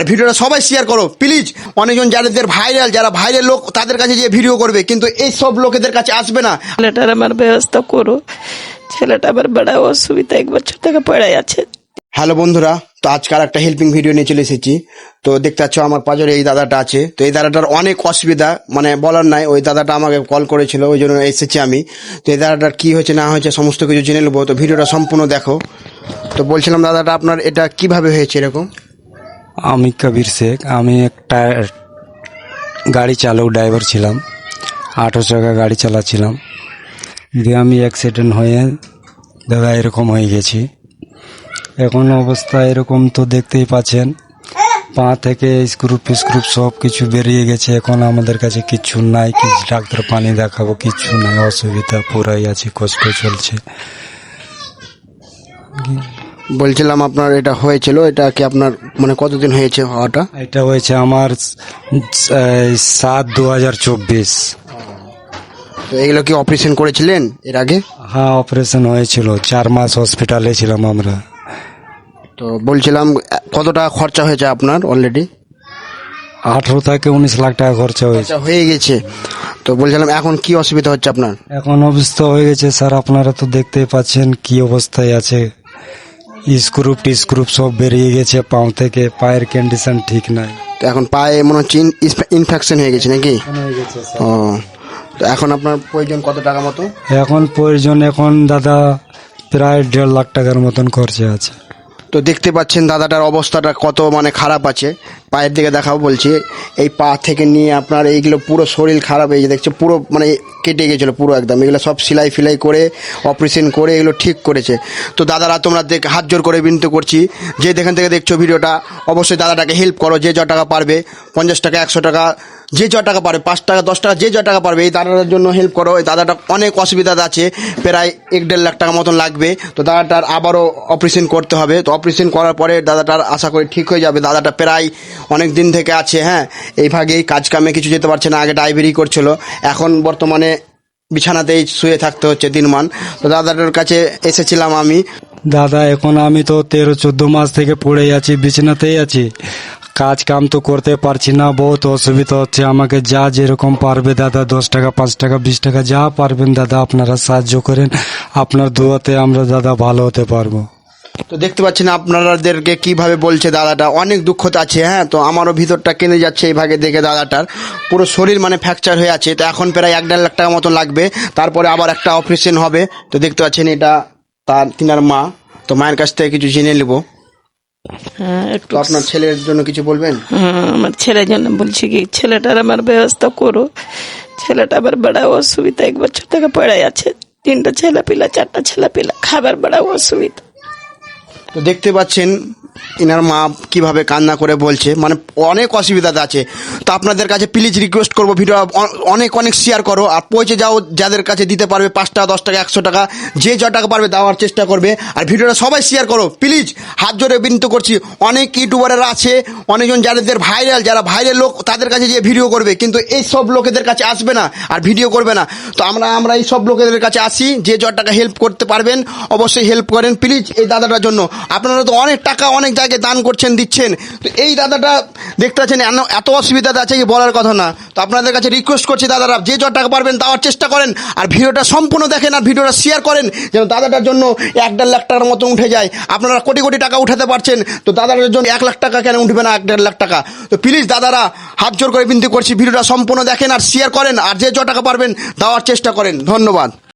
আর ভিডিওটা সবাই শেয়ার করো প্লিজ অনেকজন যাদের ভাইরাল যারা ভাইরাল লোক তাদের কাছে যে ভিডিও করবে কিন্তু এই সব লোকেদের কাছে আসবে না। ছেলেটার আমার ব্যবস্থা করো। ছেলেটা আবার বড় অসুবিধা এক বছর থেকে পড়ে আছে। হ্যালো বন্ধুরা তো আজকাল একটা হেল্পিং ভিডিও নিয়ে চলে এসেছি। তো দেখতে পাচ্ছ আমার পাজরে এই দাদাটা আছে। তো এই দাদাটার অনেক অসুবিধা মানে বলার নাই ওই দাদাটা আমাকে কল করেছিল ওই জন্য এসেছি আমি। তো এই দাদাটার কী হয়েছে না হয়েছে সমস্ত কিছু জেনে নেব। তো ভিডিওটা সম্পূর্ণ দেখো। তো বলছিলাম দাদাটা আপনার এটা কীভাবে হয়েছে এরকম? আমি কবির শেখ। আমি একটা গাড়ি চালক, ড্রাইভার ছিলাম। আটো চাকা গাড়ি চালাচ্ছিলাম। দিয়ে আমি অ্যাক্সিডেন্ট হয়ে দাদা এরকম হয়ে গেছি। এখন অবস্থা এরকম তো দেখতেই পাচ্ছেন। পা থেকে স্ক্রুপ স্ক্রুপ সব কিছু বেরিয়ে গেছে। এখন আমাদের কাছে কিচ্ছু নাই। কি ডাক্তার পানি দেখাবো কিচ্ছু নাই। অসুবিধা, পুরাই আছে কষ্ট চলছে। বলছিলাম আপনার এটা হয়েছিল এটা কি আপনার মানে কতদিন হয়েছে হওয়াটা? এটা হয়েছে আমার সাত দু হাজার চব্বিশ। তো এগুলো কি অপারেশন করেছিলেন এর আগে? হ্যাঁ অপারেশন হয়েছিল। চার মাস হসপিটালে ছিলাম আমরা। তো বলছিলাম কত টাকা খরচা হয়েছে আপনার অলরেডি আঠেরো থেকে উনিশ লাখ টাকা খরচা হয়েছে। আচ্ছা হয়ে গেছে। তো বলছিলাম এখন কি অসুবিধা হচ্ছে আপনার? এখন অবস্থা হয়ে গেছে স্যার আপনারা তো দেখতেই পাচ্ছেন কি অবস্থায় আছে। স্ক্রুপ টিস্ক্রুপ সব বেরিয়ে গেছে পাও থেকে। পায়ের কন্ডিশন ঠিক নাই। তো এখন পায়ে মনে হচ্ছে ইনফেকশন হয়ে গেছে নাকি? ও তো এখন আপনার প্রয়োজন কত টাকা মতো? এখন প্রয়োজন এখন দাদা প্রায় দেড় লাখ টাকার মতন খরচা আছে। তো দেখতে পাচ্ছেন দাদাটার অবস্থাটা কত মানে খারাপ আছে। পায়ের দিকে দেখাবো বলছি। এই পা থেকে নিয়ে আপনার এইগুলো পুরো শরীর খারাপ হয়ে দেখছে, পুরো মানে কেটে গেছিল পুরো একদম। এগুলো সব সেলাই ফিলাই করে অপারেশন করে এগুলো ঠিক করেছে। তো দাদারা তোমরা দেখ, হাত জোর করে বিনতে করছি। যে যেখান থেকে দেখছ ভিডিওটা, অবশ্যই দাদাটাকে হেল্প করো। যে য টাকা পারবে, পঞ্চাশ টাকা, একশো টাকা যে য টাকা পারবে, পাঁচ টাকা, দশ টাকা, যে য টাকা পারবে, এই দাদাটার জন্য হেল্প করো। এই দাদাটা অনেক অসুবিধা আছে, প্রায় এক দেড় লাখ টাকা মতন লাগবে। তো দাদাটার আবারও অপারেশন করতে হবে। তো অপারেশন করার পরে দাদাটার আশা করি ঠিক হয়ে যাবে। দাদাটা প্রায় অনেক দিন থেকে আছে হ্যাঁ? এই ভাগেই কাজ কামে কিছু যেতে পারছে না, আগে ড্রাইভারি করছিল। এখন বর্তমানে বিছানাতেই শুয়ে থাকতে হচ্ছে দিনমান তো দাদাটার কাছে এসেছিলাম আমি। দাদা, এখন আমি তো তেরো, চোদ্দ মাস থেকে পড়ে আছি, বিছানাতেই আছি। কাজ কাম তো করতে পারছি না, বহুত অসুবিধা হচ্ছে। আমাকে যা যেরকম পারবে দাদা, দশ টাকা, পাঁচ টাকা, বিশ টাকা, যা পারবেন দাদা, আপনারা সাহায্য করেন। আপনার দোয়াতে আমরা দাদা ভালো হতে পারব। তো দেখতে পাচ্ছেন আপনাদেরকে কীভাবে বলছে দাদাটা। অনেক দুঃখতে আছে হ্যাঁ? তো আমারও ভিতরটা কেঁদে যাচ্ছে এই ভাগে দেখে দাদাটার। পুরো শরীর মানে ফ্র্যাকচার হয়ে আছে। তো এখন প্রায় এক দেড় লাখ টাকা মতো লাগবে। তারপরে আবার একটা অপারেশন হবে। তো দেখতে পাচ্ছেন এটা তার, তিনার মা। তো মায়ের কাছ থেকে কিছু জেনে নেব। একটু আপনার ছেলের জন্য কিছু বলবেন? হ্যাঁ, আমার ছেলের জন্য বলছি কি ছেলেটার আমার ব্যবস্থা করো। ছেলেটা আবার বড় অসুবিধা এক বছর থেকে পড়ে আছে। তিনটা ছেলে পিলা চারটা ছেলে পিলা খাবার বড় অসুবিধা। তো দেখতে পাচ্ছেন ইনার মা কীভাবে কান্না করে বলছে মানে অনেক অসুবিধাতে আছে। তো আপনাদের কাছে প্লিজ রিকোয়েস্ট করব ভিডিও অনেক অনেক শেয়ার করো, আর পৌঁছে যাও, যাদের কাছে দিতে পারবে পাঁচ টাকা, দশ টাকা, একশো টাকা, যে য টাকা পারবে দেওয়ার চেষ্টা করবে। আর ভিডিওটা সবাই শেয়ার করো প্লিজ হাত জোরে বিনতে করছি, অনেক ইউটিউবাররা আছে, অনেকজন যাদের ভাইরাল যারা ভাইরাল লোক, তাদের কাছে যে ভিডিও করবে, কিন্তু এই সব লোকেদের কাছে আসবে না, আর ভিডিও করবে না। তো আমরা আমরা এই সব লোকেদের কাছে আসি, যে য টাকা হেল্প করতে পারবেন, অবশ্যই হেল্প করেন প্লিজ এই দাদাটার জন্য। আপনারা তো অনেক টাকা অনেক জায়গায় দান করছেন, দিচ্ছেন। তো এই দাদাটা দেখতে পাচ্ছেন এত অসুবিধাতে আছে কি বলার কথা না। তো আপনাদের কাছে রিকোয়েস্ট করছি দাদারা, যে য টাকা পারবেন দেওয়ার চেষ্টা করেন আর ভিডিওটা সম্পূর্ণ দেখেন আর ভিডিওটা শেয়ার করেন, যেন দাদাটার জন্য এক দেড় লাখ টাকার মতো উঠে যায়। আপনারা কোটি কোটি টাকা উঠাতে পারছেন, তো দাদাটার জন্য এক লাখ টাকা কেন উঠবে না এক দেড় লাখ টাকা? তো প্লিজ দাদারা, হাত জোর করে বিনতি করছি, ভিডিওটা সম্পূর্ণ দেখেন আর শেয়ার করেন, আর যে য টাকা পারবেন দেওয়ার চেষ্টা করেন। ধন্যবাদ।